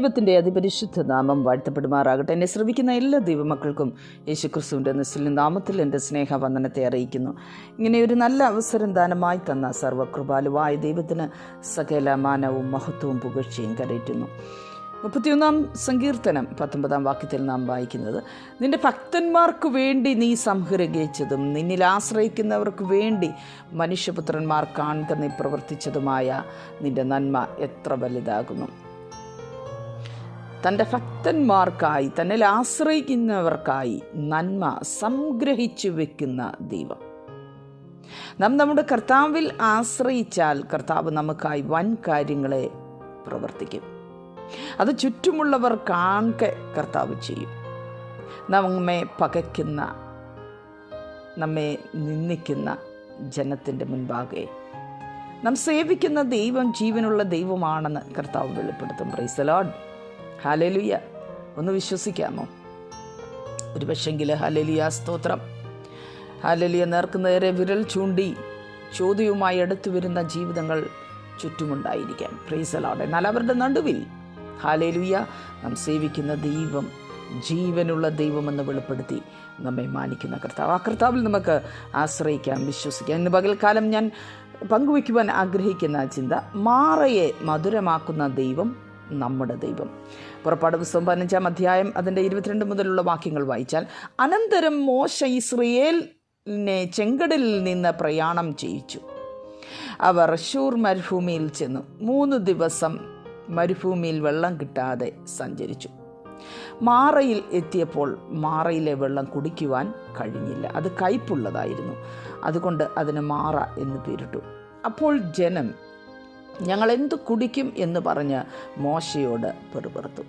ദൈവത്തിന്റെ അതിപരിശുദ്ധ നാമം വാഴ്ത്തപ്പെടുമാറാകട്ടെ. എന്നെ ശ്രമിക്കുന്ന എല്ലാ ദൈവമക്കൾക്കും യേശു ക്രിസ്തുവിന്റെ നിസ്ലിൻ നാമത്തിൽ എന്റെ സ്നേഹ വന്ദനത്തെ അറിയിക്കുന്നു. ഇങ്ങനെ ഒരു നല്ല അവസരം ദാനമായി തന്ന സർവകൃപാലുവായ ദൈവത്തിന് സകല മാനവും മഹത്വവും പുകഴ്ചയും കരയറ്റുന്നു. മുപ്പത്തിയൊന്നാം സങ്കീർത്തനം പത്തൊമ്പതാം വാക്യത്തിൽ നാം വായിക്കുന്നത് നിന്റെ ഭക്തന്മാർക്ക് വേണ്ടി നീ സംഗ്രഹിച്ചതും നിന്നിൽ ആശ്രയിക്കുന്നവർക്ക് വേണ്ടി മനുഷ്യപുത്രന്മാർ കാണുക നീ പ്രവർത്തിച്ചതുമായ നിന്റെ നന്മ എത്ര വലുതാകുന്നു. തന്റെ ഭക്തന്മാർക്കായി തന്നിൽ ആശ്രയിക്കുന്നവർക്കായി നന്മ സംഗ്രഹിച്ചു വെക്കുന്ന ദൈവം. നാം നമ്മുടെ കർത്താവിൽ ആശ്രയിച്ചാൽ കർത്താവ് നമുക്കായി വൻ കാര്യങ്ങളെ പ്രവർത്തിക്കും. അത് ചുറ്റുമുള്ളവർ കാണെ കർത്താവ് ചെയ്യും. നമ്മെ പകയ്ക്കുന്ന നമ്മെ നിന്ദിക്കുന്ന ജനത്തിന്റെ മുൻപാകെ നാം സേവിക്കുന്ന ദൈവം ജീവനുള്ള ദൈവമാണെന്ന് കർത്താവ് വെളിപ്പെടുത്തും. പ്രൈസലോഡ് ഹാലലുയ ഒന്ന് വിശ്വസിക്കാമോ? ഒരു പക്ഷെങ്കിൽ ഹലലിയ സ്തോത്രം. ഹാലലിയ നേർക്കുന്നേരെ വിരൽ ചൂണ്ടി ചോദ്യവുമായി അടുത്തു വരുന്ന ജീവിതങ്ങൾ ചുറ്റുമുണ്ടായിരിക്കാം. പ്രീസലോടെ എന്നാൽ അവരുടെ നടുവിൽ ഹാലേലുയ നാം സേവിക്കുന്ന ദൈവം ജീവനുള്ള ദൈവമെന്ന് വെളിപ്പെടുത്തി നമ്മെ മാനിക്കുന്ന കർത്താവ്. ആ കർത്താവിൽ നമുക്ക് ആശ്രയിക്കാം വിശ്വസിക്കാം. ഇന്ന് പകൽക്കാലം ഞാൻ പങ്കുവയ്ക്കുവാൻ ആഗ്രഹിക്കുന്ന ചിന്ത മാറയെ മധുരമാക്കുന്ന ദൈവം നമ്മുടെ ദൈവം. പുറപ്പാട് പുസ്തകം പതിനഞ്ചാം അധ്യായം അതിന്റെ ഇരുപത്തിരണ്ട് മുതലുള്ള വാക്യങ്ങൾ വായിച്ചാൽ അനന്തരം മോശ ഇസ്രയേലിനെ ചെങ്കടലിൽ നിന്ന് പ്രയാണം ചെയ്യിച്ചു. അവർ ഷൂർ മരുഭൂമിയിൽ ചെന്നു. മൂന്ന് ദിവസം മരുഭൂമിയിൽ വെള്ളം കിട്ടാതെ സഞ്ചരിച്ചു. മാറയിൽ എത്തിയപ്പോൾ മാറയിലെ വെള്ളം കുടിക്കുവാൻ കഴിഞ്ഞില്ല. അത് കയ്പുള്ളതായിരുന്നു. അതുകൊണ്ട് അതിന് മാറ എന്ന് പേരിട്ടു. അപ്പോൾ ജനം ഞങ്ങൾ എന്തു കുടിക്കും എന്ന് പറഞ്ഞ് മോശയോട് പെറുപെറുത്തു.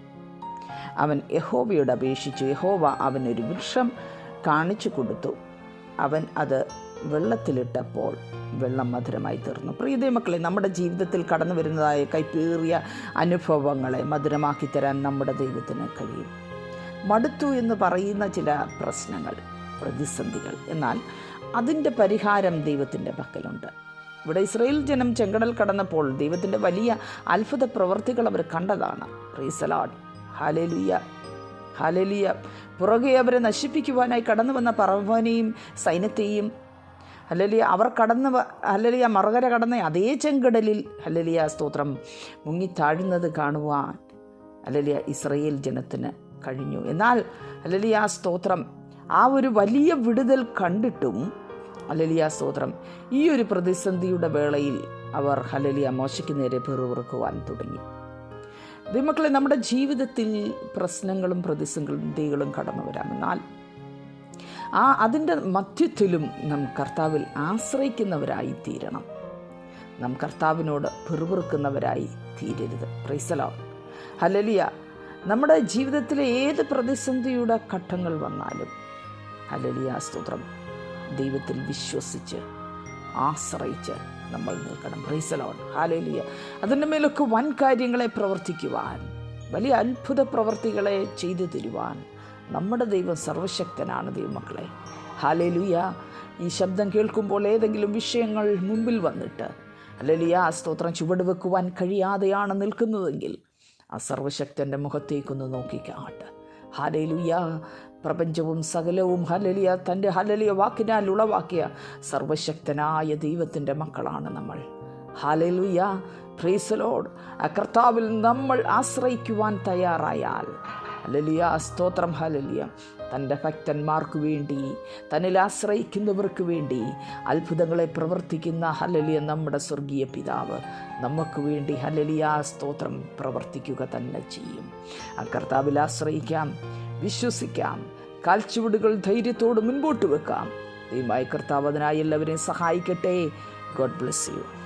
അവൻ യഹോവയോട് അപേക്ഷിച്ചു. യഹോവ അവനൊരു വൃക്ഷം കാണിച്ചു കൊടുത്തു. അവൻ അത് വെള്ളത്തിലിട്ടപ്പോൾ വെള്ളം മധുരമായി തീർന്നു. പ്രീതി മക്കളെ നമ്മുടെ ജീവിതത്തിൽ കടന്നു വരുന്നതായ കൈപ്പേറിയ അനുഭവങ്ങളെ മധുരമാക്കി തരാൻ നമ്മുടെ ദൈവത്തിന് കഴിയും. മടുത്തു എന്ന് പറയുന്ന ചില പ്രശ്നങ്ങൾ പ്രതിസന്ധികൾ എന്നാൽ അതിന്റെ പരിഹാരം ദൈവത്തിന്റെ പക്കലുണ്ട്. ഇവിടെ ഇസ്രയേൽ ജനം ചെങ്കടൽ കടന്നപ്പോൾ ദൈവത്തിന്റെ വലിയ അത്ഭുത പ്രവൃത്തികൾ അവർ കണ്ടതാണ്. റീസലാഡ് ഹാലലിയ ഹാലേലിയ പുറകെ അവരെ നശിപ്പിക്കുവാനായി കടന്നു വന്ന പറവനെയും സൈന്യത്തെയും ഹല്ലലിയ അവർ കടന്ന് ഹല്ലലിയ മറുകര കടന്ന അതേ ചെങ്കടലിൽ ഹല്ലലിയ സ്തോത്രം മുങ്ങിത്താഴുന്നത് കാണുവാൻ അല്ലലിയ ഇസ്രയേൽ ജനത്തിന് കഴിഞ്ഞു. എന്നാൽ ഹല്ലലിയ സ്തോത്രം ആ ഒരു വലിയ വിടുതൽ കണ്ടിട്ടും ഹല്ലലിയ സ്തോത്രം. ഈ ഒരു പ്രതിസന്ധിയുടെ വേളയിൽ അവർ ഹലലിയ മോശയ്ക്ക് നേരെ പെറുവിറുക്കുവാൻ തുടങ്ങി. ദൈവമക്കളെ നമ്മുടെ ജീവിതത്തിൽ പ്രശ്നങ്ങളും പ്രതിസന്ധികളും കടന്നു വരാം എന്നാൽ ആ അതിന്റെ മധ്യത്തിലും നാം കർത്താവിൽ ആശ്രയിക്കുന്നവരായി തീരണം. നാം കർത്താവിനോട് പെറുപിറുക്കുന്നവരായി തീരരുത്. പ്രൈസലോ ഹലലിയ നമ്മുടെ ജീവിതത്തിലെ ഏത് പ്രതിസന്ധിയുടെ ഘട്ടങ്ങൾ വന്നാലും ഹലലിയ സ്തോത്രം. ദൈവത്തിൽ വിശ്വസിച്ച് ആശ്രയിച്ച് നമ്മൾ നിൽക്കണം. റീസലോൺ ഹാലേലിയ അതിന്റെ മേലൊക്കെ വൻ കാര്യങ്ങളെ പ്രവർത്തിക്കുവാൻ വലിയ അത്ഭുത പ്രവർത്തികളെ ചെയ്തു തരുവാൻ നമ്മുടെ ദൈവം സർവശക്തനാണ് ദൈവമക്കളെ. ഹാലേലുയ ഈ ശബ്ദം കേൾക്കുമ്പോൾ ഏതെങ്കിലും വിഷയങ്ങൾ മുമ്പിൽ വന്നിട്ട് അല്ലെങ്കിൽ ആ സ്തോത്രം ചുവട് വെക്കുവാൻ കഴിയാതെയാണ് നിൽക്കുന്നതെങ്കിൽ ആ സർവശക്തന്റെ മുഖത്തേക്കൊന്ന് നോക്കിക്കാട്ട്. ഹാലേലുയ പ്രപഞ്ചവും സകലവും ഹലലിയ തന്റെ ഹലലിയ വാക്കിനാൽ ഉളവാക്കിയ സർവശക്തനായ ദൈവത്തിന്റെ മക്കളാണ് നമ്മൾ. ഹലലുയ ഫ്രീസലോഡ് ആ കർത്താവിൽ നമ്മൾ ആശ്രയിക്കുവാൻ തയ്യാറായാൽ ഹലലിയ സ്തോത്രം ഹലലിയ തന്റെ ഭക്തന്മാർക്ക് വേണ്ടി തന്നിൽ ആശ്രയിക്കുന്നവർക്ക് വേണ്ടി അത്ഭുതങ്ങളെ പ്രവർത്തിക്കുന്ന ഹലലിയ നമ്മുടെ സ്വർഗീയ പിതാവ്. നമുക്ക് വേണ്ടി ഹലലിയ സ്തോത്രം പ്രവർത്തിക്കുക തന്നെ ചെയ്യും. ആ കർത്താവിൽ ആശ്രയിക്കാം വിശ്വസിക്കാം കാൽച്ചുവടുകൾ ധൈര്യത്തോട് മുൻപോട്ട് വെക്കാം. ദൈവമായ കർത്താവ് അതിനായി എല്ലാവരെയും സഹായിക്കട്ടെ. God bless you.